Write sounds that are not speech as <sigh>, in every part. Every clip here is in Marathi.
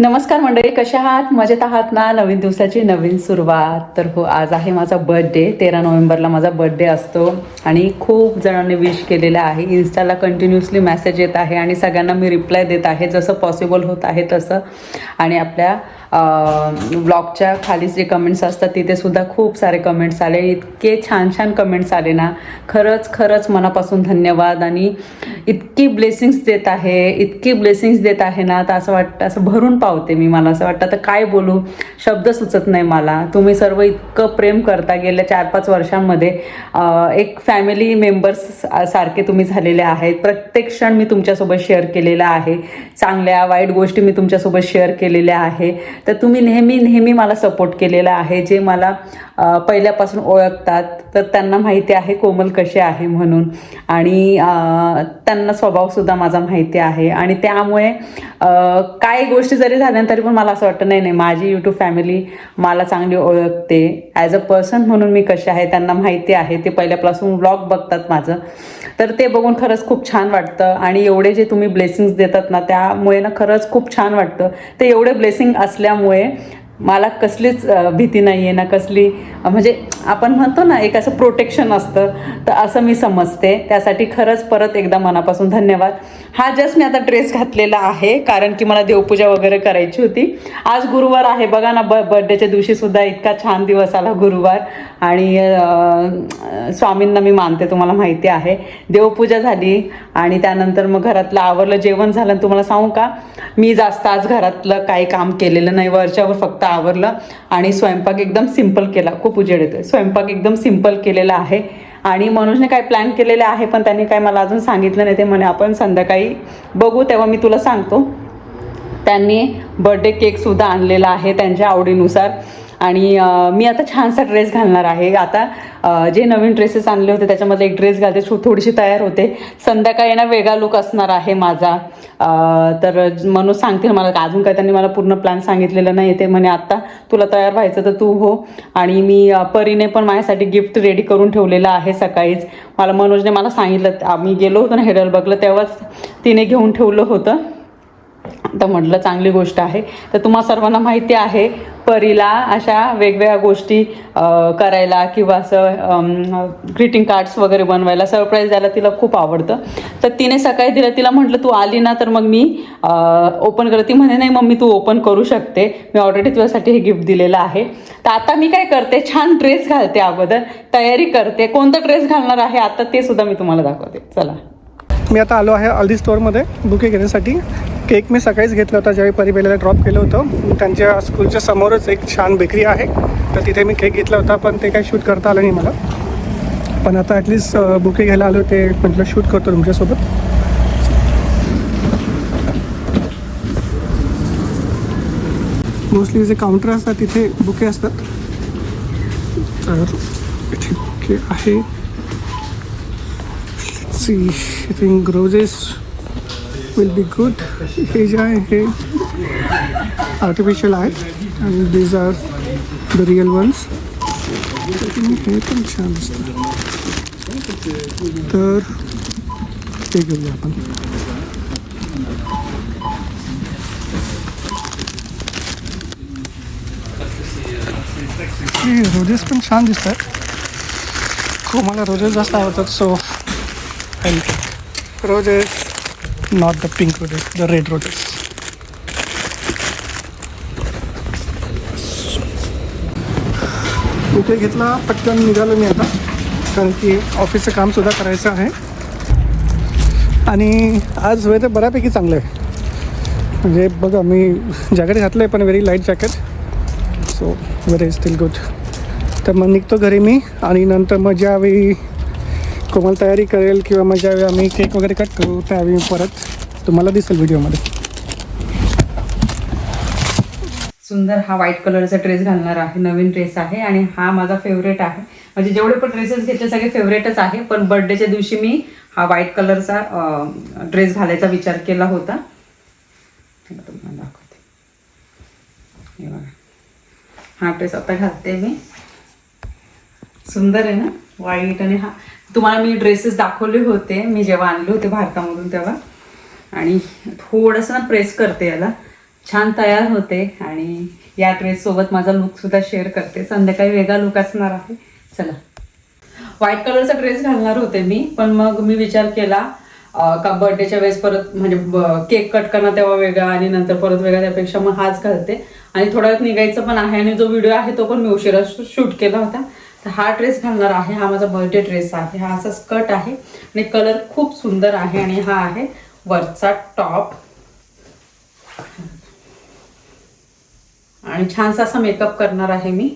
नमस्कार मंडळी कशा आहात? मजेत आहात ना? नवीन दिवसाची नवीन सुरुवात. तर हो आज आहे माझा बर्थडे तेरा नोव्हेंबरला माझा बर्थडे असतो. आणि खूप जणांनी विश केलेलं आहे. इन्स्टाला कंटिन्युअसली मेसेज येत आहे आणि सगळ्यांना मी रिप्लाय देत आहे. जसं पॉसिबल होत आहे तसं. आणि आपल्या ब्लॉगच्या खाली जे कमेंट्स असतात तिथे सुद्धा खूप सारे कमेंट्स आले. इतके छान छान कमेंट्स आले ना. खरंच खरंच मनापासून धन्यवाद. आणि इतकी ब्लेसिंग्स देत आहे. इतकी ब्लेसिंग्स देत आहे ना. तर असं वाटतं असं भरून पावते मी मला. असं वाटतं तर काय बोलू? शब्द सुचत नाही मला. तुम्ही सर्व इतकं प्रेम करता गेल्या चार पाच वर्षांमध्ये एक फॅ फॅमिली मेंबर्स सारखे तुम्ही झालेले आहेत. प्रत्येक क्षण मी तुमच्यासोबत शेअर केलेला आहे. चांगल्या वाईट गोष्टी मी तुमच्यासोबत शेअर केलेल्या आहे. तर तुम्ही नेहमी नेहमी मला सपोर्ट केलेला आहे. जे मला पहिल्यापासून ओळखतात. तर त्यांना माहिती आहे कोमल कसे आहे म्हणून. आणि त्यांना स्वभावसुद्धा माझा माहिती आहे. आणि त्यामुळे काही गोष्टी जरी झाल्या तरी पण मला असं वाटतं नाही नाही माझी यूट्यूब फॅमिली मला चांगली ओळखते. ॲज अ पर्सन म्हणून मी कसे आहे त्यांना माहिती आहे. ते पहिल्यापासून ब्लॉग बघतात माझं. तर ते बघून खरंच खूप छान वाटतं आणि एवढे जे तुम्ही ब्लेसिंग्स देतात ना त्यामुळे ना खरंच खूप छान वाटतं. ते एवढे ब्लेसिंग असल्यामुळे मला कसलीच भीती नाही आहे ना कसली म्हणजे आपण म्हणतो ना एक असं प्रोटेक्शन असतं. तर असं मी समजते. त्यासाठी खरंच परत एकदा मनापासून धन्यवाद. हा जस्ट मी आता ड्रेस घातलेला आहे कारण की मला देवपूजा वगैरे करायची होती. आज गुरुवार आहे. बघा ना ब बर्थडेच्या दिवशीसुद्धा इतका छान दिवस आला गुरुवार. आणि स्वामींना मी मानते तुम्हाला माहिती आहे. देवपूजा झाली आणि त्यानंतर मग घरातलं आवरलं. जेवण झालं. आणि तुम्हाला सांगू का? मी जास्त आज घरातलं काही काम केलेलं नाही. वरच्यावर फक्त आवरलं आणि स्वयंपाक एकदम सिंपल केला. खूप उजेड येतोय. स्वयंपाक एकदम सिंपल केलेला आहे. आणि मनोजने काय प्लॅन केलेले आहे पण त्यांनी काय मला अजून सांगितलं नाही ते म्हणे आपण संध्याकाळी बघू तेव्हा मी तुला सांगतो. त्यांनी बर्थडे केकसुद्धा आणलेला आहे त्यांच्या आवडीनुसार. आणि मी आता छानसा ड्रेस घालणार आहे. आता जे नवीन ड्रेसेस आणले होते त्याच्यामध्ये एक ड्रेस घालते थोडीशी तयार होते. संध्याकाळी ना वेगळा लुक असणार आहे माझा. तर मनोज सांगतील मला का अजून काय त्यांनी मला पूर्ण प्लॅन सांगितलेलं नाही ते म्हणे आत्ता तुला तयार व्हायचं तर तू हो. आणि मी परीने पण माझ्यासाठी गिफ्ट रेडी करून ठेवलेलं आहे सकाळीच. मला मनोजने मला सांगितलं आम्ही गेलो होतो ना हेडल बघलं तेव्हाच तिने घेऊन ठेवलं होतं. तर म्हटलं चांगली गोष्ट आहे. तर तुम्हा सर्वांना माहिती आहे परीला अशा वेगवेगळ्या गोष्टी करायला किंवा असं ग्रीटिंग कार्ड्स वगैरे बनवायला सरप्राईज द्यायला तिला खूप आवडतं. तर तिने सकाळी दिलं तिला म्हटलं तू आली ना तर मग मी ओपन करते. ती म्हणे नाही मम्मी तू ओपन करू शकते. मी ऑलरेडी तुझ्यासाठी हे गिफ्ट दिलेलं आहे. तर आता मी काय करते छान ड्रेस घालते अगोदर तयारी करते. कोणता ड्रेस घालणार आहे आता ते सुद्धा मी तुम्हाला दाखवते. चला. मी आता आलो आहे अल्दी स्टोअरमध्ये बुके घेण्यासाठी. केक मी सकाळीच घेतला होता ज्यावेळी परिबेला ड्रॉप केलं होतं. त्यांच्या स्कूलच्या समोरच एक छान बेकरी आहे. तर तिथे मी केक घेतला होता पण ते काही शूट करता आलं नाही मला. पण आता ॲटलिस्ट बुके घ्यायला आलो ते म्हटलं शूट करतो तुमच्यासोबत. मोस्टली जे काउंटर असतात तिथे बुके असतात. तर इथे बुके आहे. See think roses will be good हे जे आहे हे आर्टिफिशियल आहेत आणि these are the real ones हे पण छान दिसतं तर ते घेऊया आपण हे रोजेस पण छान दिसतात खूप मला रोजेस जास्त आवडतात so roses not the pink roses the red roses bouquet घेतला पटकन निघालो मी आता कारण की ऑफिसचं कामसुद्धा करायचं आहे. आणि आज वेदर तर बऱ्यापैकी चांगलं आहे. म्हणजे बघा मी जॅकेट घातलं आहे पण very light jacket. So very still good तर मग निघतो घरी मी आणि नंतर मग ज्यावेळी कोमल तयारी करेल किंवा मग ज्यावेळी आम्ही केक वगैरे कट करू त्यावेळी परत तुम्हाला दिसेल व्हिडिओमध्ये. सुंदर हा व्हाईट कलरचा ड्रेस घालणार आहे नवीन ड्रेस आहे आणि हा माझा फेवरेट आहे. म्हणजे जेवढे पण ड्रेसेस घेतले सगळे फेवरेटच आहे पण बर्थडेच्या दिवशी मी हा व्हाईट कलरचा ड्रेस घालायचा विचार केला होता. तुम्हाला दाखवते. हा ड्रेस आता घालते मी. सुंदर आहे ना? व्हाईट आणि हा तुम्हाला मी ड्रेसेस दाखवले होते. मी जेव्हा आणले होते भारतामधून तेव्हा. आणि थोडंसं ना प्रेस करते याला. छान तयार होते. आणि या ड्रेस सोबत माझा लुक सुद्धा शेअर करते. संध्याकाळी वेगळा लुक असणार आहे. चला. व्हाईट कलरचा ड्रेस घालणार होते मी. पण मग मी विचार केला का बर्थडेच्या वेळेस परत म्हणजे केक कट करणं तेव्हा वेगळा आणि नंतर परत वेगळा त्यापेक्षा मग हाच घालते. आणि थोडा निघायचं पण आहे आणि जो व्हिडिओ आहे तो पण मी उशिरा शूट केला होता. तर हा ड्रेस घालणार आहे हा माझा बर्थडे ड्रेस आहे हा असा स्कर्ट आहे आणि कलर खूप सुंदर आहे आणि हा आहे वरचा टॉप आणि छानसा असा मेकअप करणार आहे मी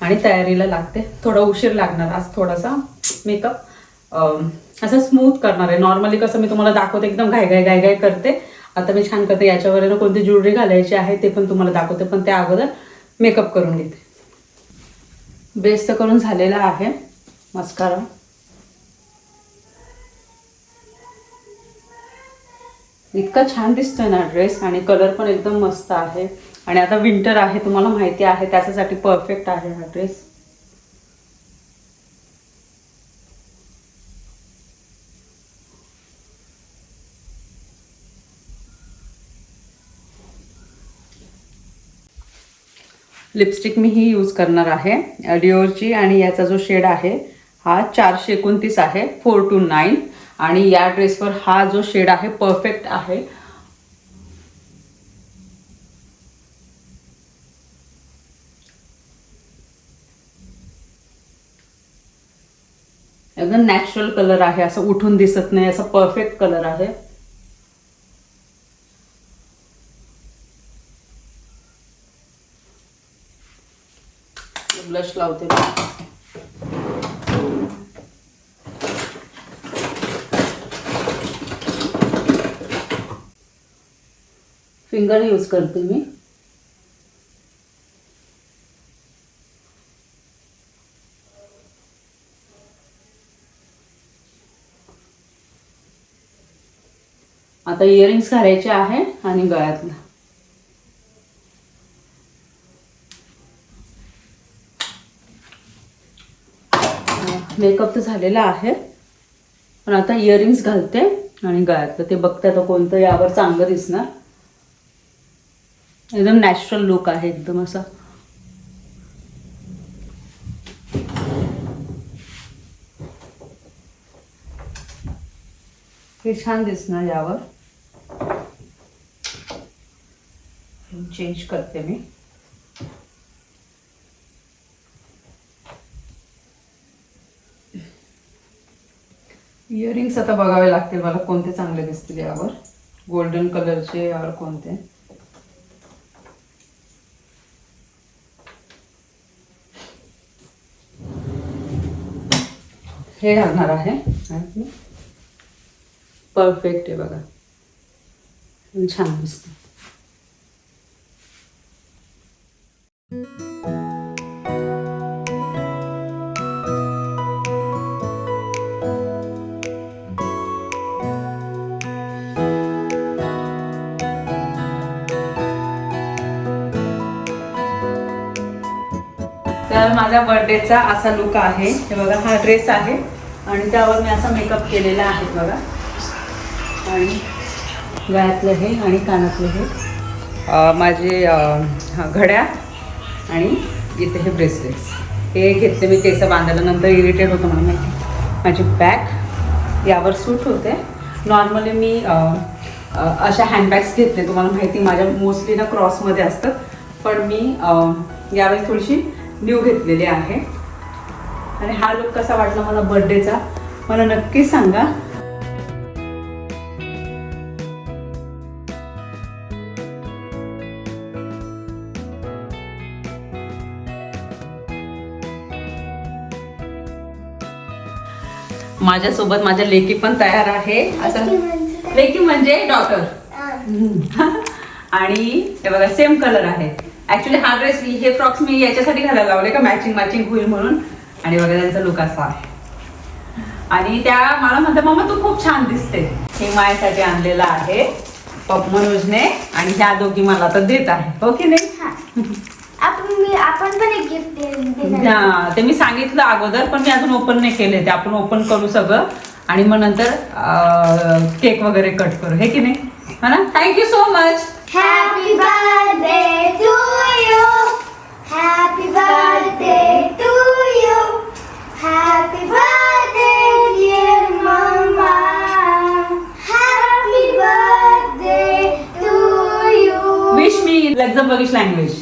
आणि तयारीला लागते. थोडा उशीर लागणार आज थोडासा मेकअप असं स्मूथ करणार आहे. नॉर्मली कसं मी तुम्हाला दाखवते एकदम घाय घाय घाय घाय करते. आता मी छान करते याच्यावर कोणती ज्वेलरी घालायची आहे ते पण तुम्हाला दाखवते पण त्या अगोदर मेकअप करून घेते. बेस तर करून झालेला आहे. मस्कारा. इतका छान दिसतोय ना ड्रेस आणि कलर पण एकदम मस्त आहे. आणि आता विंटर आहे तुम्हाला माहिती आहे त्याच्यासाठी परफेक्ट आहे हा ड्रेस लिपस्टिक मी ही यूज करणार आहे. डिओरची आणि याचा जो शेड आहे हा चारशे एकोणतीस आहे फोर टू नाईन आणि या ड्रेसवर हा जो शेड आहे परफेक्ट आहे. एकदम नॅचरल कलर आहे असं उठून दिसत नाही असं परफेक्ट कलर आहे. ब्लश लावते फिंगर यूज करते मी. आता इयरिंग्स घालायचे आहे आणि गळ्यातला. मेकअप तर झालेला आहे. पण आता इयरिंग्स घालते आणि गळ्यात तर ते बघते तर कोणतं यावर चांगलं दिसणार. एकदम नॅचरल लुक आहे एकदम असा. हे छान दिसणार यावर. चेंज करते मी. इयरिंग्स आता बघावे लागतील. मला कोणते चांगले दिसतील यावर? गोल्डन कलरचे यावर कोणते? हे घालणार आहे. परफेक्ट आहे बघा. छान दिसतं. माझ्या बर्थडेचा असा लुक आहे. हे बघा हा ड्रेस आहे. आणि त्यावर मी असा मेकअप केलेला आहे बघा. आणि गळ्यातलं हे आणि कानातलं हे. माझे घड्या आणि इथे हे ब्रेसलेट्स हे घेतले मी केस बांधल्यानंतर इरिटेट होतं मला माहिती. माझी बॅग यावर सूट होते. नॉर्मली मी अशा हँडबॅग्स घेतले. तुम्हाला माहिती माझ्या मोस्टली ना क्रॉसमध्ये असतात. पण मी यावेळी थोडीशी न्यू घेतलेली आहे. आणि हा लुक कसा वाटला मला बर्थडेचा मला नक्की सांगा. माझ्यासोबत माझ्या लेकी पण तयार आहे. असं लेकी म्हणजे? डॉटर आणि हे बघा सेम कलर आहे. ऍक्च्युली हा ड्रेस हे फ्रॉक्स मी याच्यासाठी घालायला लावले का मॅचिंग मॅचिंग होईल म्हणून. आणि बघा त्यांचा लुक असा आहे. आणि त्या मला म्हणते मम्मा तू खूप छान दिसते. हे माझ्यासाठी आणलेलं आहे पप मनोजने आणि ह्या दोघी मला आता देत आहे हो की नाही. आपण मी आपण पण एक गिफ्ट देणार हा, ते मी सांगितलं अगोदर पण मी अजून ओपन नाही केले ते. आपण ओपन करू सगळं. आणि मग नंतर केक वगैरे कट करू. हे की नाही? हा ना thank you so much Happy birthday to you. Happy birthday to you. Happy birthday, dear mama. Happy birthday to you. Wish me Luxembourgish language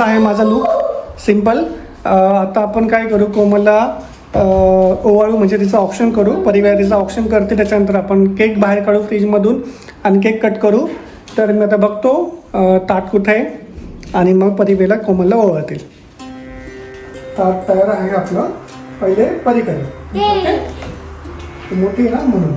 असा आहे माझा लुक सिंपल आता आपण काय करू कोमलला ओवाळू म्हणजे तिचं ऑप्शन करू. परिवार तिचं ऑप्शन करते त्याच्यानंतर आपण केक बाहेर काढू फ्रीजमधून आणि केक कट करू. तर मी आता बघतो ताट कुठं आहे आणि मग परिवेला कोमलला ओवाळतील. ताट तयार आहे आपलं. पहिले परी करेल ती मोठी ना म्हणून.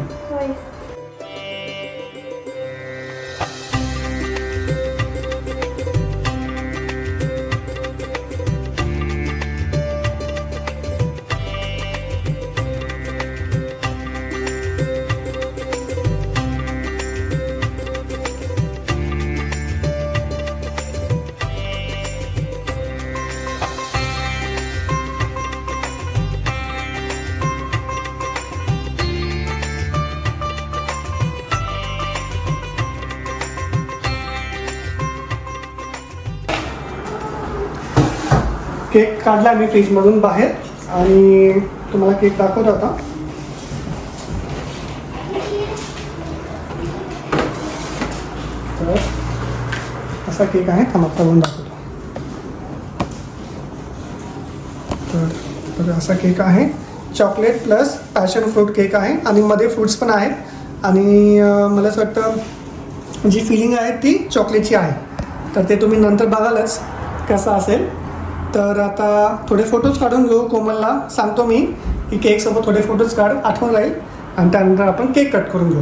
केक काढला मी फ्रीजमधून बाहेर. आणि तुम्हाला केक दाखवत आता. तर असा केक आहे थांबा तळून दाखवतो. तर तर असा केक आहे. Chocolate plus passion fruit cake आहे आणि मध्ये फ्रूट्स पण आहेत. आणि मला असं वाटतं जी फिलिंग आहे ती चॉकलेटची आहे. तर ते तुम्ही नंतर बघालच कसं असेल. तर आता थोडे फोटोज काढून घेऊ कोमलला. सांगतो मी की केकसोबत थोडे फोटोज काढ आठवण राहील. आणि त्यानंतर आपण केक कट करून घेऊ.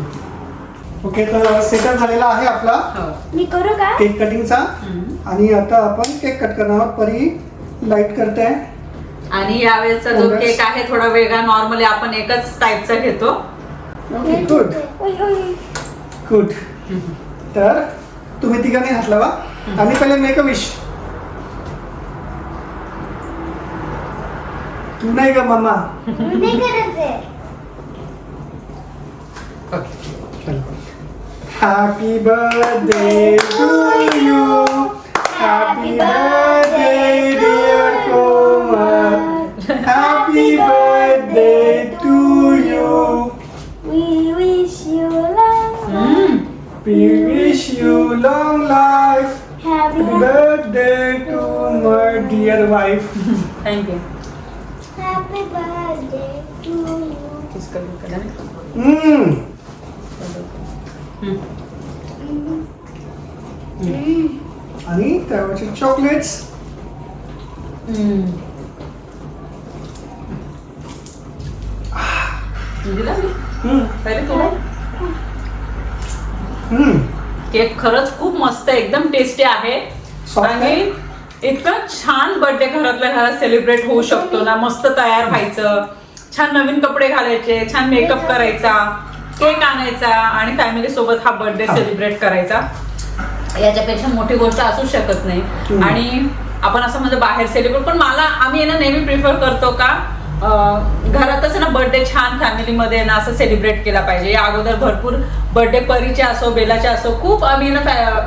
ओके तर सेटअप झालेला आहे आपला. हो. मी करू का? केक कटिंगचा आणि आता आपण केक कट करणार आहोत. परी लाइट करते. आहे आणि यावेळेचा जो. केक आहे थोडा वेगळा. नॉर्मली आपण एकच टाईपचा घेतो. Okay good. गुड तर तुम्ही तिघांनी हात लावा आणि पहिले मेक अ विश துணைக மாமா happy birthday to you happy birthday dear Komar happy birthday We wish you long life. We wish you long life. Happy birthday to my dear wife. Thank you. आणि त्यावरचे चॉकलेट्स केक खरंच खूप मस्त आहे एकदम टेस्टी आहे? आणि. इतकं छान बर्थडे घरातल्या घरात सेलिब्रेट होऊ शकतो ना. मस्त तयार व्हायचं. छान नवीन कपडे घालायचे छान मेकअप करायचा केक आणायचा आणि फॅमिली सोबत हा बर्थडे सेलिब्रेट करायचा. याच्यापेक्षा मोठी गोष्ट असू शकत नाही. आणि आपण असं म्हणजे बाहेर सेलिब्रेट पण मला आम्ही ना नेहमी प्रिफर करतो का घरातच ना बर्थडे छान फॅमिलीमध्ये ना असं सेलिब्रेट केला पाहिजे. या अगोदर भरपूर बर्थडे परीचे असो बेलाचे असो खूप आम्ही ना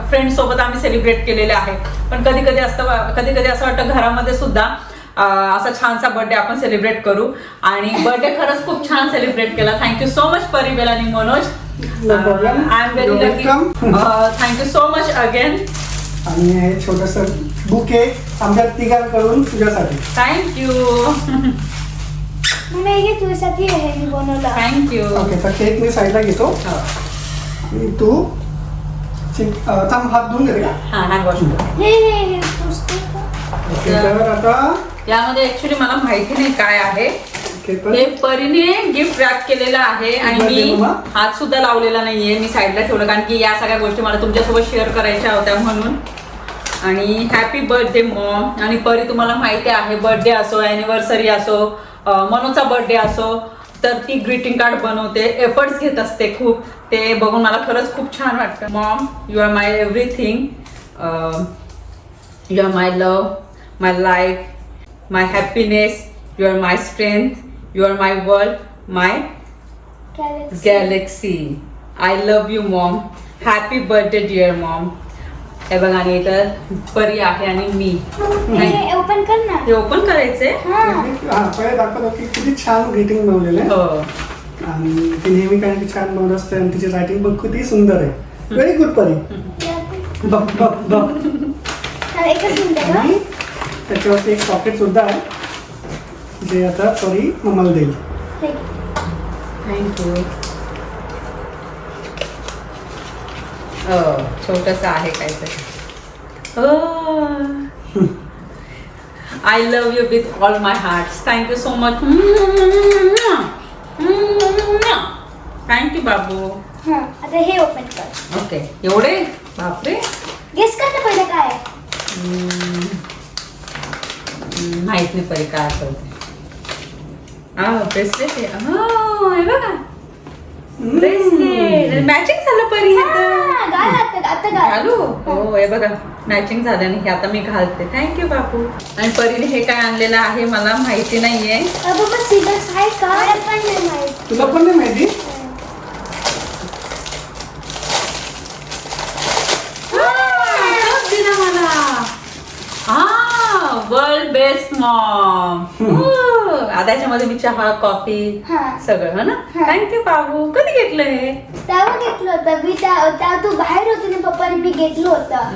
फ्रेंड सोबत आम्ही सेलिब्रेट केलेले आहे. पण कधी कधी असतं कधी कधी असं वाटतं घरामध्ये सुद्धा असा छानसा बर्थडे आपण सेलिब्रेट करू. आणि बर्थडे खरंच खूप छान सेलिब्रेट केला. थँक्यू सो मच परिबेल आणि Manoj. I am very lucky. Thank you so much again आणि हे छोटस बुके आमच्या तिघांकडून तुझ्यासाठी. थँक्यू <laughs> हे तुझ्यासाठी थँक्यू ओके तर केक मी साईडला घेतो. आणि तू चिक- अं, थांब हात धुवून घेते का हा हँड वॉश हे हे हे पुस्तक ओके तर आता यामध्ये ऍक्च्युली मला माहिती नाही काय आहे हे परीने गिफ्ट रॅप केलेलं आहे आणि बर्थडे मी. हात सुद्धा लावलेला नाहीये मी साईडला ठेवलं कारण की या सगळ्या गोष्टी मला तुमच्यासोबत शेअर करायच्या होत्या म्हणून आणि हॅपी बर्थडे मॉम आणि परी तुम्हाला माहिती आहे बर्थडे असो अॅनिव्हर्सरी असो अं, मनूचा बर्थडे असो तर ती ग्रीटिंग कार्ड बनवते एफर्ट्स घेत असते खूप ते बघून मला खरंच खूप छान वाटतं. Mom you are my everything you are my love my life my happiness you are my strength you are my world my Galaxy. Galaxy I love you mom happy birthday dear mom हे बघा आणि इथं परी आहे आणि मी. ओपन कर ना. हे ओपन करायचंय? हा. हा पहिले दाखवतो की किती छान ग्रीटिंग बनवलेलं आहे. हो. आणि ती नेहमी काय ती छान बनवत असते आणि तिची रायटिंग पण किती सुंदर आहे. व्हेरी गुड परी. बघ बघ बघ. हा, का आणि त्याच्यावरती एक पॉकेट सुद्धा आहे जे आता परी मम्माला देईल. थँक्यू हो छोटस आहे काहीतरी. हो I love you with all my heart thank you so much thank you बाबू हा आता हे ओपन कर. ओके एवढे? बापरे. गेस कर ना पहिलं काय आहे. हम्म. हम्म, माहीत नाही परी काय आठवते हा ब्रेसलेट आहे. हो हे बघा. ब्रेसलेट मॅचिंग झालं परी हा, आता घालू? हो हे बघा. मॅचिंग झालं आणि हे आता मी घालते. थँक्यू बापू. आणि परीने हे काय आणलेलं आहे मला माहिती नाहीये. तुला पण नाही माहिती? हा. वर्ल्ड बेस्ट मॉम आता याच्यामध्ये मी चहा कॉफी हा. सगळं हो ना? हा. थँक्यू बाबू. कधी घेतलं हे तेव्हा घेतलं होतं. मी त्या त्या तू बाहेर होती ना पप्पाने मी घेतलं होतं.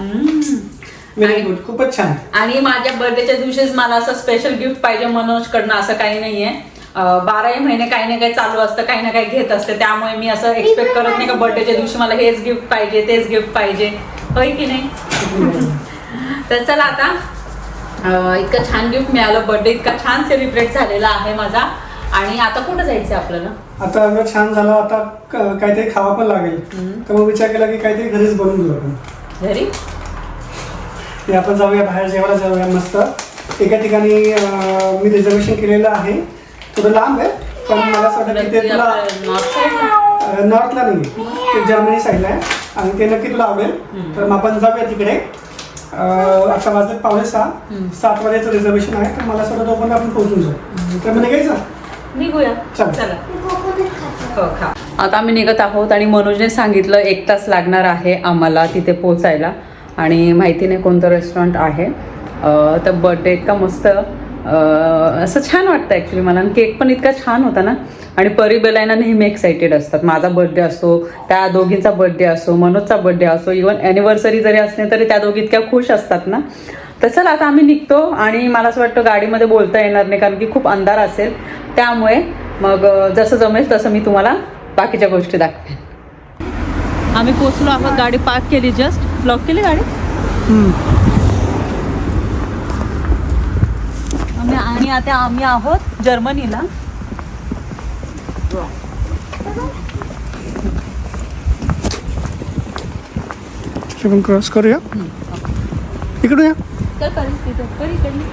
व्हेरी आणि- गुड खूपच छान. आणि माझ्या बर्थडेच्या दिवशीच मला असं स्पेशल गिफ्ट पाहिजे मनोज कडनं असं काही नाहीये. बाराही महिने काही ना काही चालू असतं काही ना काही घेत असते. त्यामुळे मी असं एक्सपेक्ट करत नाही का बर्थडेच्या दिवशी मला हेच गिफ्ट पाहिजे तेच गिफ्ट पाहिजे. होय की नाही? <laughs> तर चला आता इतकं छान गिफ्ट मिळालं बर्थडे इतका छान सेलिब्रेट झालेला आहे माझा. आणि आता कुठं जायचं आपल्याला? आता एवढं छान झालं आता काहीतरी खावा पण लागेल. तर मग विचार केला की काहीतरी घरीच बनवून घेऊ आपण. घरी ते आपण जाऊया बाहेर जेवायला जाऊया मस्त. एका ठिकाणी अं, मी रिझर्वेशन केलेलं आहे. थोडं लांब आहे पण मला असं वाटतं की ते तुला अं, नॉर्थला नाही ते जर्मनी साईडला आहे. आणि ते नक्की तुला आवडेल. तर मग आपण जाऊया तिकडे. अं, आता वाजले पावणे सहा. सात वाजेचं रिझर्वेशन आहे तर मला वाटतं तोपर्यंत आपण पोहोचून जाऊ. तर मग निघायचं? निघूया. चल. चला. हो खा. आता आम्ही निघत आहोत आणि मनोजने सांगितलं एक तास लागणार आहे आम्हाला तिथे पोचायला आणि माहिती नाही कोणतं रेस्टॉरंट आहे. तर बर्थडे इतका मस्त असं छान वाटतं ॲक्च्युली मला. आणि केक पण इतका छान होता ना. आणि परिबेलायना नेहमी एक्साइटेड असतात. माझा बर्थडे असो त्या दोघींचा बर्थडे असो मनोजचा बर्थडे असो इवन ॲनिव्हर्सरी जरी असले तरी त्या दोघी इतक्या खुश असतात ना. तर चला आता आम्ही निघतो आणि मला असं वाटतं गाडीमध्ये बोलता येणार नाही कारण की खूप अंधार असेल. त्यामुळे मग जसं जमेल तसं मी तुम्हाला बाकीच्या गोष्टी दाखवेन. आम्ही पोचलो आहोत गाडी पार्क केली जस्ट ब्लॉक केली गाडी? आम्ही आणि आता आम्ही आहोत जर्मनीला. ठीक आपण क्रॉस करूया? इकडून या तर परिस्थिती परीकडली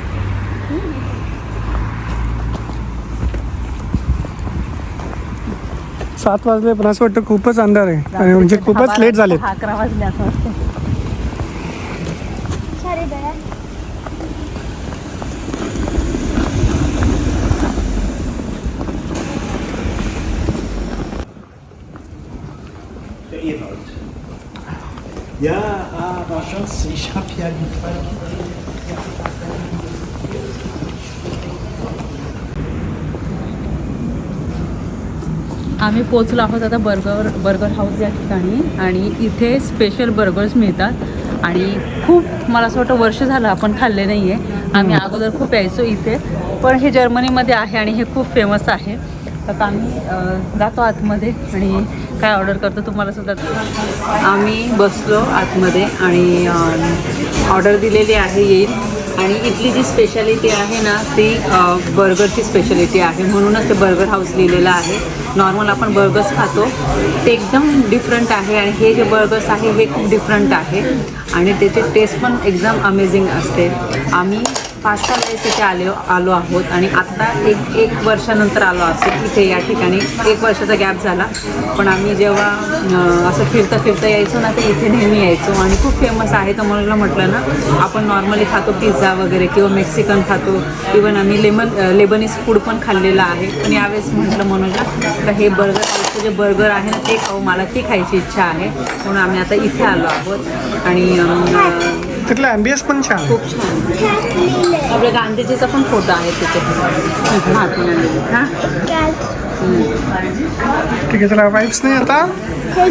सात वाजले पण असं वाटतं खूपच अंधार आहे आणि म्हणजे खूपच लेट झाले अकरा वाजले असं वाटतं. Ja, aber Schatz, ich habe ja gefragt. आम्ही पोचलो आहोत आता बर्गर बर्गर हाऊस या ठिकाणी आणि इथे स्पेशल बर्गर्स मिळतात. आणि खूप मला असं वाटतं वर्ष झालं आपण खाल्ले नाही आहे आम्ही अगोदर खूप यायचो इथे. पण हे जर्मनीमध्ये आहे आणि हे खूप फेमस आहे. तर आता आम्ही जातो आतमध्ये आणि काय ऑर्डर करतो तुम्हाला सुद्धा? आम्ही बसलो आतमध्ये आणि ऑर्डर दिलेली आहे येईल. आणि इथली जी स्पेशालिटी आहे ना ती बर्गरची स्पेशालिटी आहे. म्हणूनच ते बर्गर हाऊस लिहिलेलं आहे. नॉर्मल आपण बर्गर्स खातो. ते एकदम डिफरंट आहे आणि हे जे बर्गर्स आहे हे खूप डिफरंट आहे. आणि त्याची टेस्ट पण एकदम अमेझिंग असते. आम्ही पाच सहा वेळेस इथे आलो आलो आहोत आणि आत्ता एक एक वर्षानंतर आलो असेल इथे या ठिकाणी. एक वर्षाचा गॅप झाला. पण आम्ही जेव्हा असं फिरता फिरता यायचो ना तर इथे नेहमी यायचो. आणि खूप फेमस आहे तर म्हणून म्हटलं ना आपण नॉर्मली खातो पिझ्झा वगैरे किंवा मेक्सिकन खातो. इवन आम्ही लेमन लेबनीज फूड पण खाल्लेलं आहे. पण यावेळेस म्हटलं मनोजला तर हे बर्गर जे बर्गर आहे ना ते खाऊ मला ती खायची इच्छा आहे. म्हणून आम्ही आता इथे आलो आहोत. आणि तिथला ॲम्बियन्स पण छान खूप छान. आपल्या गांधीजीचा पण फोटो आहे तिथे. हां ठीक आहे चला वाईप्स नाही आता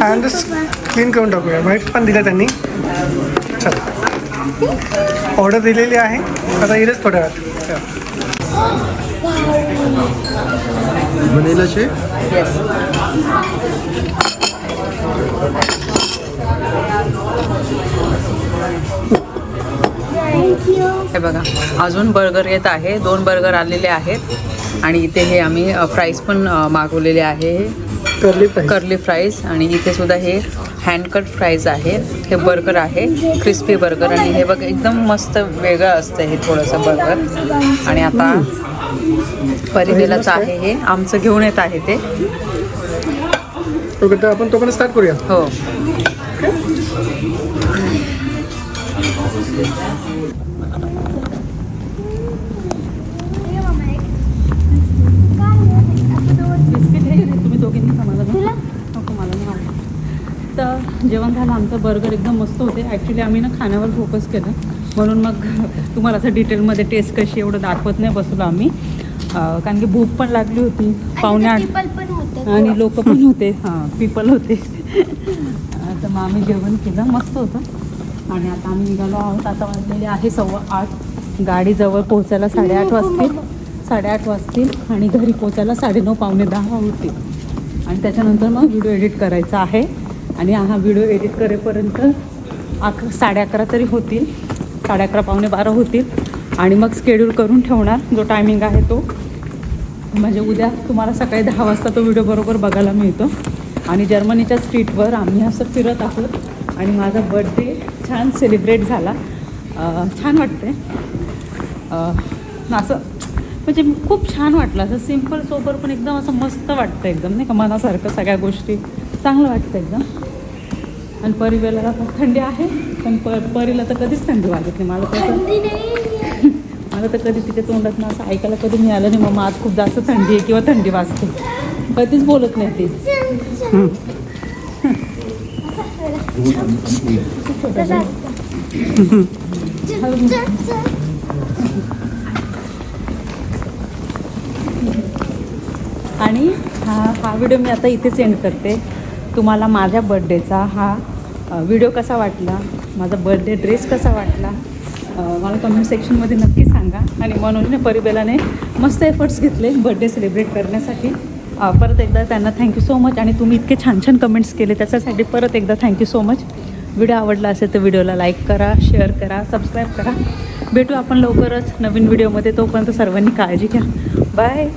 हँडच क्लीन करून टाकूया. वाईप्स पण दिल्या त्यांनी. चला. ऑर्डर दिलेली आहे. आता येईलच थोड्या वेळात? येस थँक्यू हे बघा अजून बर्गर येत आहे. दोन बर्गर आलेले आहेत. आणि इथे हे आम्ही फ्राईज पण मागवलेले आहे. करली कर्ली फ्राईज आणि इथे सुद्धा हे हँडकट फ्राईज आहे हे बर्गर आहे. क्रिस्पी बर्गर आणि हे बघ एकदम मस्त वेगळं असतं हे थोडंसं बर्गर आणि आता परिदेलाचं आहे हे. आमचं घेऊन येत आहे ते. आपण तो पण स्टार्ट करूया. हो. तर जेवण झालं आमचं बर्गर एकदम मस्त होते. ॲक्च्युली आम्ही ना खाण्यावर फोकस केलं. म्हणून मग तुम्हाला असं डिटेलमध्ये टेस्ट कशी एवढं दाखवत नाही बसलो आम्ही. कारण की भूक पण लागली होती. पावणे आठ आणि लोक पण होते. हां पीपल होते. मग आम्ही जेवण केलं मस्त होतं. आणि आता आम्ही निघालो आहोत. आता वाजलेले आहे सव्वा आठ. गाडी जवळ पोहोचायला साडेआठ वाजतील. साडेआठ वाजतील आणि घरी पोचायला साडेनऊ पावणे दहा होतील. आणि त्याच्यानंतर मग व्हिडिओ एडिट करायचा आहे. आणि हा व्हिडिओ एडिट करेपर्यंत अकरा साडे अकरा तरी होतील. साडे अकरा पावणे बारा होतील. आणि मग स्केड्यूल करून ठेवणार जो टायमिंग आहे तो. म्हणजे उद्या तुम्हाला सकाळी दहा वाजता तो व्हिडिओ बरोबर बघायला मिळतो. आणि जर्मनीच्या स्ट्रीटवर आम्ही असं फिरत आहोत. आणि माझा बड्डे छान सेलिब्रेट झाला. छान वाटते असं म्हणजे खूप छान वाटलं. असं सिंपल सोबर पण एकदम असं मस्त वाटतं एकदम नाही का? मनासारखं सगळ्या गोष्टी चांगलं वाटतं एकदम. आणि परिवेला थंडी आहे पण प परीला तर कधीच थंडी वाटत नाही. मला तसं नाही <laughs> मला तर कधी तिच्या तोंडात ना असं ऐकायला कधी मिळालं नाही मग आज खूप जास्त थंडी आहे किंवा थंडी वाजते. कधीच बोलत नाही ती. आणि हा हा व्हिडिओ मी आता इथेच सेंड करते. तुम्हाला माझ्या बड्डेचा हा व्हिडिओ कसा वाटला? माझा बड्डे ड्रेस कसा वाटला? मला कमेंट सेक्शनमध्ये नक्की सांगा. आणि मनोजने परिबेलाने मस्त एफर्ट्स घेतले बड्डे सेलिब्रेट करण्यासाठी. परत एकदा त्यांना थँक्यू सो मच आणि तुम्ही इतके छान छान कमेंट्स केले त्याच्यासाठी परत एकदा थँक्यू सो मच व्हिडिओ आवडला असेल तर व्हिडिओला लाईक करा शेअर करा सबस्क्राईब करा. भेटू आपण लवकरच नवीन व्हिडिओमध्ये. तोपर्यंत सर्वांनी काळजी घ्या. बाय